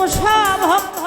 অরুস্তুম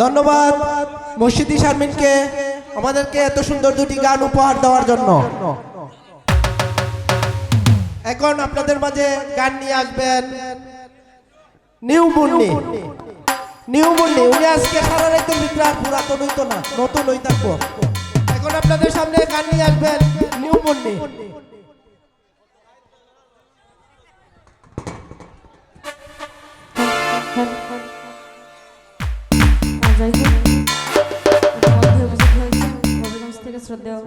ধন্যবাদ মসজিদি শারমিনকে। আমাদেরকে এত সুন্দর দুটি গান উপহার দেওয়ার জন্য। এখন আপনাদের মাঝে গান নিয়ে আসবেন নিউ মুন্নি। নিউ মুন্নি, উনি আজকে সারা ভিতরে আর পুরাতন হইতো না, নতুন হই থাকব এখন আপনাদের সামনে গান নিয়ে আসবেন নিউ মুন্নি। শ্রদ্ধেয়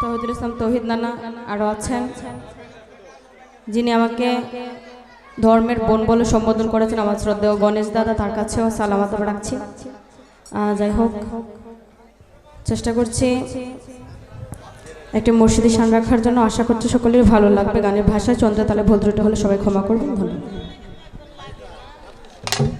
তহিদুল ইসলাম তহিদ নানা আরও আছেন, যিনি আমাকে ধর্মের বোন বলে সম্বোধন করেছেন, আমার শ্রদ্ধেয় গণেশ দাদা তার কাছেও সালামাত রাখছি। যাই হোক, চেষ্টা করছি একটি মসজিদে শান রাখার জন্য। আশা করছি সকলের ভালো লাগবে। গানের ভাষায় চন্দ্রতালে ভদ্রটা হলে সবাই ক্ষমা করবেন। ধন্যবাদ।